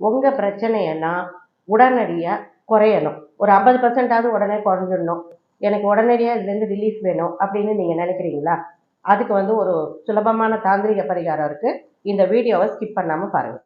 உங்கள் பிரச்சனையெல்லாம் உடனடியாக குறையணும். ஒரு ஐம்பது பர்சன்டாவது உடனே குறைஞ்சிடணும். எனக்கு உடனடியாக இதுலேருந்து ரிலீஃப் வேணும் அப்படின்னு நீங்கள் நினைக்கிறீங்களா? அதுக்கு வந்து ஒரு சுலபமான தாந்திரிக பரிகாரம் இருக்குது இந்த வீடியோவை ஸ்கிப் பண்ணாமல் பாருங்கள்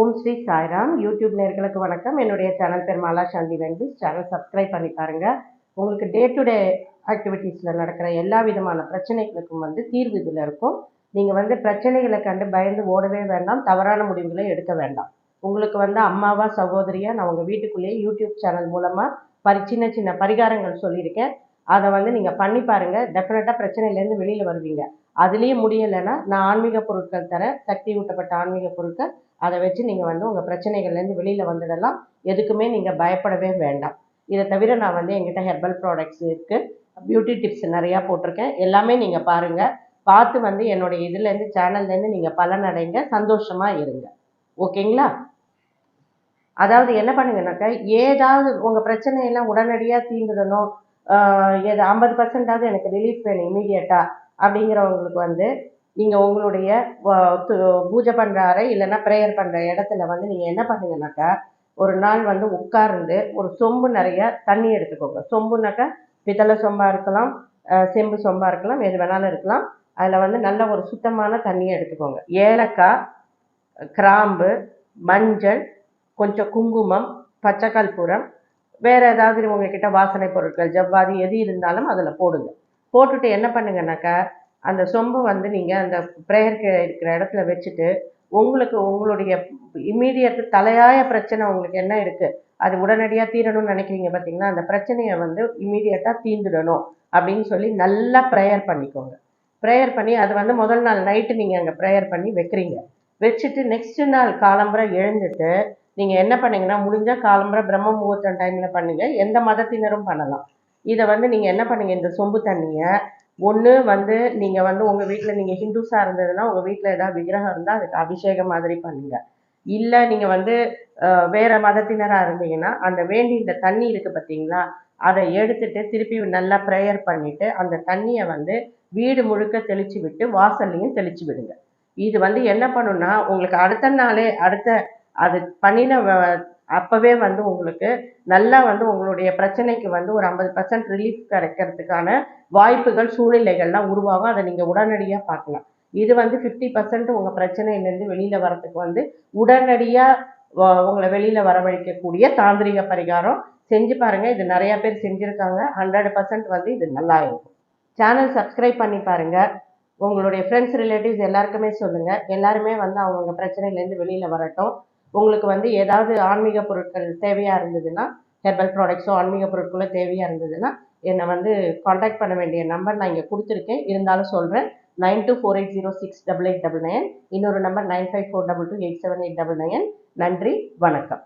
ஓம் ஸ்ரீ சாய்ராம். யூடியூப் நேர்களுக்கு வணக்கம். என்னுடைய சேனல் பேர் மாலா சாந்தி வெங்கடேஷ். சேனல் சப்ஸ்கிரைப் பண்ணி பாருங்க. உங்களுக்கு டே டு டே ஆக்டிவிட்டீஸில் நடக்கிற எல்லா விதமான பிரச்சனைகளுக்கும் வந்து தீர்வு இதில் இருக்கும். நீங்கள் வந்து பிரச்சனைகளை கண்டு பயந்து ஓடவே வேண்டாம். தவறான முடிவுகளை எடுக்க வேண்டாம். உங்களுக்கு வந்து அம்மாவா சகோதரியா நான் உங்கள் வீட்டுக்குள்ளேயே யூடியூப் சேனல் மூலமாக பரி சின்ன சின்ன பரிகாரங்கள் சொல்லியிருக்கேன். அதை வந்து நீங்கள் பண்ணி பாருங்கள் டெஃபினட்டாக பிரச்சனையிலேருந்து வெளியில் வருவீங்க. அதுலேயும் முடியலைன்னா நான் ஆன்மீக பொருட்கள் தரேன் சக்தி ஊட்டப்பட்ட ஆன்மீக பொருட்கள் அதை வச்சு நீங்கள் வந்து உங்கள் பிரச்சனைகள்லேருந்து வெளியில் வந்துடலாம். எதுக்குமே நீங்கள் பயப்படவே வேண்டாம். இதை தவிர நான் வந்து எங்கிட்ட ஹெர்பல் ப்ராடக்ட்ஸ் இருக்குது பியூட்டி டிப்ஸ் நிறையா போட்டிருக்கேன். எல்லாமே நீங்கள் பாருங்கள் பார்த்து வந்து என்னுடைய இதுலேருந்து சேனல்லேருந்து நீங்கள் பலனடைங்க. சந்தோஷமாக இருங்க. ஓகேங்களா? அதாவது என்ன பண்ணுங்கனாக்கா ஏதாவது உங்கள் பிரச்சனையெல்லாம் உடனடியாக தீர்ந்துடணும். ஏது ஐம்பது பர்சன்டாவது எனக்கு ரிலீஃப் வேணும் இமீடியட்டாக அப்படிங்கிறவங்களுக்கு வந்து நீங்கள் உங்களுடைய பூஜை பண்ணுற அறை இல்லைன்னா ப்ரேயர் பண்ணுற இடத்துல வந்து நீங்கள் என்ன பண்ணுங்கனாக்கா ஒரு நாள் வந்து உட்கார்ந்து ஒரு சொம்பு நிறைய தண்ணி எடுத்துக்கோங்க. சொம்புனாக்கா பித்தளை சொம்பாக இருக்கலாம் செம்பு சொம்பாக இருக்கலாம் எது வேணாலும் இருக்கலாம். அதில் வந்து நல்ல ஒரு சுத்தமான தண்ணியை எடுத்துக்கோங்க. ஏலக்காய் கிராம்பு மஞ்சள் கொஞ்சம் குங்குமம் பச்சை கற்பூரம் வேறு ஏதாவது உங்ககிட்ட வாசனை பொருட்கள் ஜவ்வாதி எது இருந்தாலும் அதில் போடுங்க. போட்டுட்டு என்ன பண்ணுங்கனாக்கா அந்த சொம்பு வந்து நீங்கள் அந்த ப்ரேயருக்கு இருக்கிற இடத்துல வச்சுட்டு உங்களுக்கு உங்களுடைய இம்மீடியட் தலையாய பிரச்சனை உங்களுக்கு என்ன இருக்குது அது உடனடியாக தீரணும்னு நினைக்கிறீங்க பார்த்தீங்கன்னா அந்த பிரச்சனையை வந்து இம்மீடியட்டாக தீர்ந்துடணும் அப்படின்னு சொல்லி நல்லா ப்ரேயர் பண்ணிக்கோங்க. ப்ரேயர் பண்ணி அது வந்து முதல் நாள் நைட்டு நீங்கள் அங்கே ப்ரேயர் பண்ணி வைக்கிறீங்க. வச்சுட்டு நெக்ஸ்ட் நாள் காலம்புரை எழுந்துட்டு நீங்கள் என்ன பண்ணீங்கன்னா முடிஞ்சால் காலம்புரை பிரம்ம முகூர்த்தம் டைமில் பண்ணுங்கள் எந்த மதத்தினரும் பண்ணலாம். இதை வந்து நீங்கள் என்ன பண்ணுங்கள் இந்த சொம்பு தண்ணியை ஒன்று வந்து நீங்கள் வந்து உங்கள் வீட்டில் நீங்கள் ஹிந்துஸாக இருந்ததுன்னா உங்கள் வீட்டில் ஏதாவது விக்கிரகம் இருந்தால் அதுக்கு அபிஷேகம் மாதிரி பண்ணுங்கள் இல்லை நீங்கள் வந்து வேறு மதத்தினராக இருந்தீங்கன்னா அந்த வேண்டி இந்த தண்ணி இருக்குது பார்த்தீங்களா அதை எடுத்துட்டு திருப்பி நல்லா ப்ரேயர் பண்ணிவிட்டு அந்த தண்ணியை வந்து வீடு முழுக்க தெளித்து விட்டு வாசல்லையும் தெளித்து விடுங்க. இது வந்து என்ன பண்ணுன்னா உங்களுக்கு அடுத்த நாளே அடுத்த அது பண்ணின அப்போவே வந்து உங்களுக்கு நல்லா வந்து உங்களுடைய பிரச்சனைக்கு வந்து ஒரு ஐம்பது பர்சன்ட் ரிலீஃப் கிடைக்கிறதுக்கான வாய்ப்புகள் சூழ்நிலைகள்லாம் உருவாகும். அதை நீங்கள் உடனடியாக பார்க்கலாம். இது வந்து ஃபிஃப்டி பர்சன்ட் உங்கள் பிரச்சனையிலேருந்து வெளியில் வரத்துக்கு வந்து உடனடியாக உங்களை வெளியில் வரவழைக்கக்கூடிய தாந்திரிக பரிகாரம் செஞ்சு பாருங்கள் இது நிறையா பேர் செஞ்சுருக்காங்க. ஹண்ட்ரட் பர்சன்ட் வந்து இது நல்லா இருக்கும். சேனல் சப்ஸ்கிரைப் பண்ணி பாருங்கள் உங்களுடைய ஃப்ரெண்ட்ஸ் ரிலேட்டிவ்ஸ் எல்லாருக்குமே சொல்லுங்கள் எல்லாருமே வந்து அவங்கவுங்க பிரச்சனையிலேருந்து வெளியில் வரட்டும். உங்களுக்கு வந்து ஏதாவது ஆன்மீக பொருட்கள் தேவையாக இருந்ததுன்னா ஹெர்பல் ப்ராடக்ட்ஸோ ஆன்மீக பொருட்களோ தேவையாக இருந்ததுன்னா என்னை வந்து காண்டாக்ட் பண்ண வேண்டிய நம்பர் நான் இங்கே கொடுத்துருக்கேன். இருந்தாலும் சொல்கிறேன் nine two four eight zero six double eight double nine இன்னொரு number nine five four double two eight seven eight double nine நன்றி வணக்கம்.